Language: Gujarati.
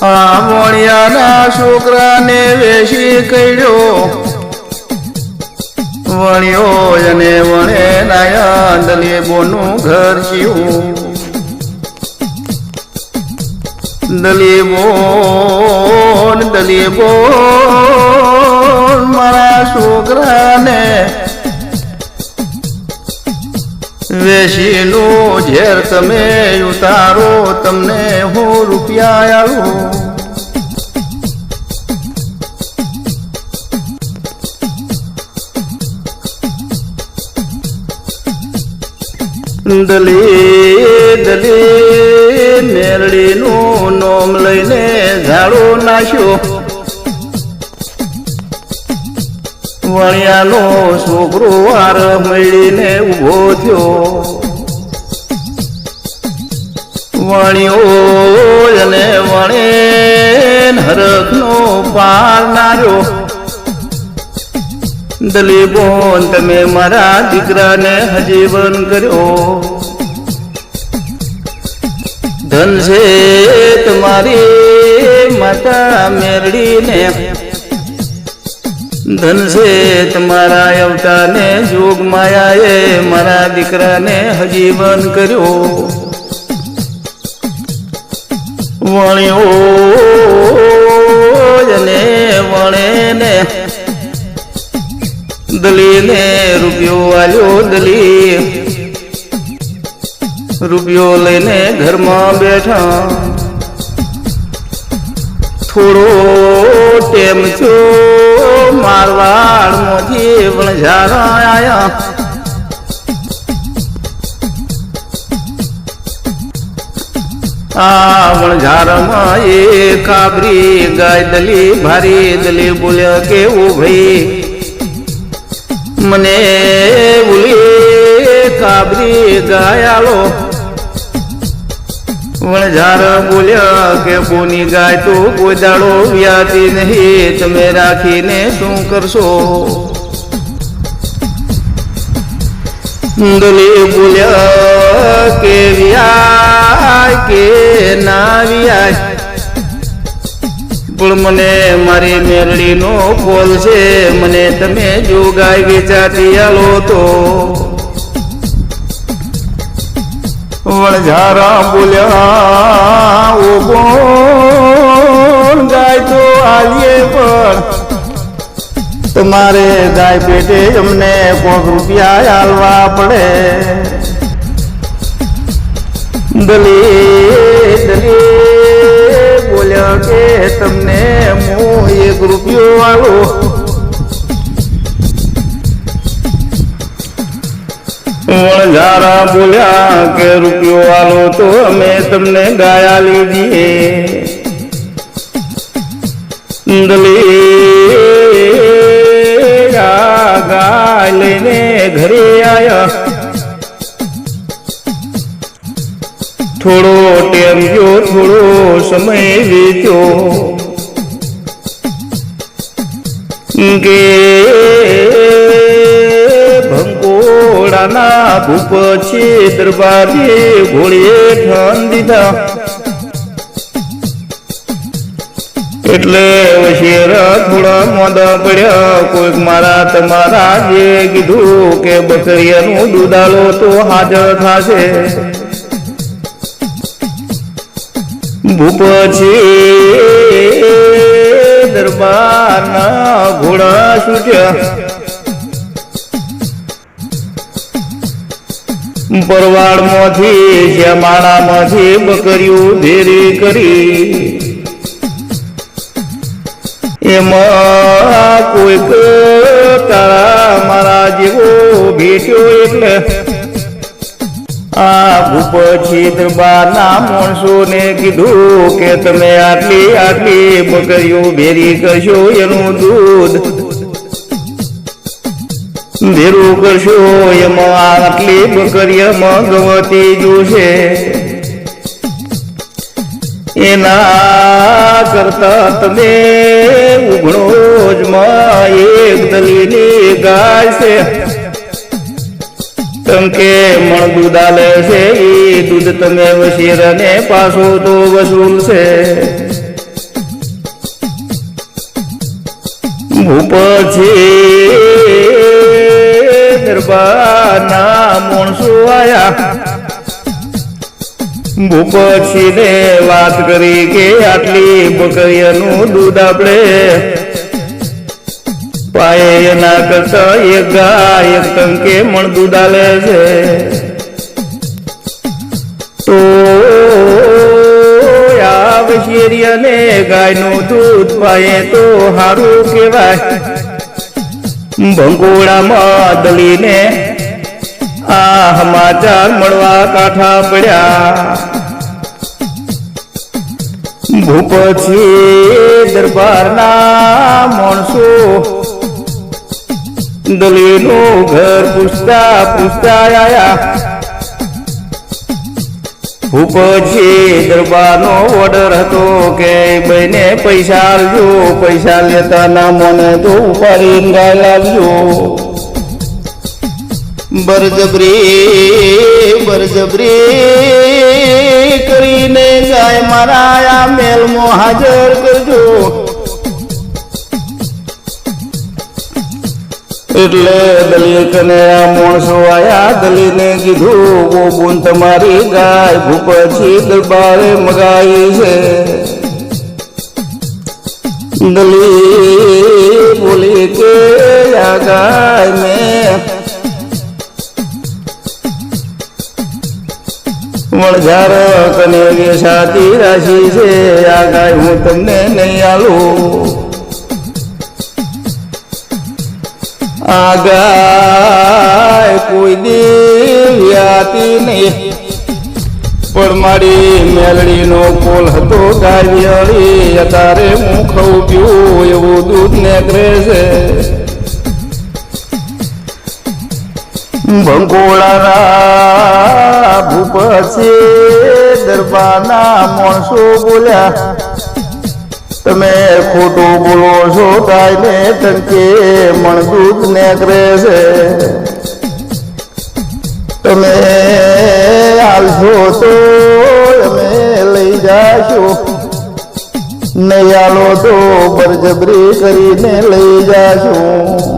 આ વણિયાના છોકરાને વેશી કર્યો. વણ્યો અને વણે નાયા દલીબોનું ઘર જીવું દલીબોન દલીબોન મારા છોકરાને વેશીનું ઝેર તમે ઉતારો, તમને હું રૂપિયા આવું દલી દલી મેરડીનું નોમ લઈને ઝાડો નાખ્યો. વણિયાનો છોકરો વાર મળીને ઊભો થયો. વણ્યો અને વણે હરખનો પાર નાર્યો. દલીબોન તમે મારા દીકરાને હજીવન કર્યો. ધન છે તમારી માતા મેરડીને. ધન છે તમારા અવતારને જોગ માયાએ મારા દીકરાને હજીવન કર્યો. વણ્યો જને વણે ને દલીને રૂપિયો આલ્યો દલી. રૂપિયો લઈને ઘરમાં બેઠા. થોડો ટેમ થયો. મારવાડ મોથી વણઝારા આયા. આ વણઝારમાં એ કાબરી ગાય દલી ભારી દલી બોલ્યા કેવું ભાઈ? મને બોલી, કાબરી ગાયાલો વણઝાર બોલ્યા કે બોની ગાય તો કોઈ દાડો વ્યાતી નહીં. તમે રાખીને શું કરશો? દલી બોલ્યા કે વ્યાય કે ના વ્યાય. પણ મને મારી મેરડીનો બોલ છે. મને તમે જો ગાય વેચાતી આલો તો. વણઝારા બોલ્યા બોલ ગાય તો આલીએ પણ તમારે ગાય પેટે અમને કોક રૂપિયા આલવા પડે. દલી દલી બોલ્યા કે, તમને હું એક રૂપિયો આલો વણઝારા બોલ્યા કે રૂપિયો આલો તો અમે તમને ગાયા લીધીએ દલી ગાય લઈને ઘરે આયા. થોડો ટેમ ગયો, થોડો સમય વીત્યો. કે ભંકોડાના ભૂપ છે દરબારે ઘોડીએ ઠાન દીધા. એટલે વશેરા થોડા મોદા પડ્યા. કોઈક મારા તમારા જે કીધું કે બકરીયાનું દૂધાલો તો હાજર થશે. ભૂપછી દરબારના ઘોડા છૂટ્યા. પરવાડમાંથી શ્યામાળામાંથી બકરીઓ ધેરી કરી. એમાં કોઈક તારા મારા જેવો ભેટ્યો એટલે આ ભૂપછી દરબારના માણસોને કીધું કે તમે આટલી આટલી બકરીઓ ભેરી કરશો એનું દૂધ. ભેરું કરશો એમ આટલી બકરીયમાં ગવતી જોશે. એના કરતા તમે ઉઘણો જ એક દલીની ગાય તમકે મણ દૂધા છે, એ દૂધ તમે વસીર ને પાછો તો વસૂલ છે ભૂપ છે માણસો આયા ભૂપતસિંહને વાત કરી કે આટલી બકરીઓનું દૂધ આપણે પાએ એના કરતા એક ગાય એક ટંકે મણ દૂધ આલે છે. તો આ વશેરિયાને ગાયનું દૂધ પાયે તો સારું કહેવાય. ભંગોળામાં દલીને આ સમાચાર મળવા કાંઠા પડ્યા. ભૂપતસિંહ દરબારના માણસો. દલીનું ઘર પૂછતા પૂછતા આયા. ભૂપતસિંહ દરબારનો ઓર્ડર હતો કે બહેને પૈસા આવજો પૈસા લેતા ના મને તો ઉપાડી ગાય લાવજો. બરજબરી બરજબરી કરીને ગાય મારા આ મેલમાં હાજર કરજો. એટલે દલીલ કને આ મોણસો આયા દલીને કીધું ઓ બોન તમારી ગાય ભૂપછી દરબારે મગાઈ છે. દલી બોલી કે, આ ગાય મેં વણઝાર કને વેસાતી રાશિ છે. આ ગાય હું તમને નહીં આલું. આ કોઈ દેવ્યાતી નહીં. પણ મારી મેલડીનો કોલ હતો ગાય વિયાળી અત્યારે હું ખાઉં પીવું એવું દૂધ ને છે. ભંગોળાના છે દરબારના માણસો બોલ્યા તમે ખોટું બોલો છો ગાયને ટંકે મણ દૂધ કરે છે. તમે હાલશો તો અમે લઈ જાશો. નહીં હાલો તો બરજબરી કરીને લઈ જાશું.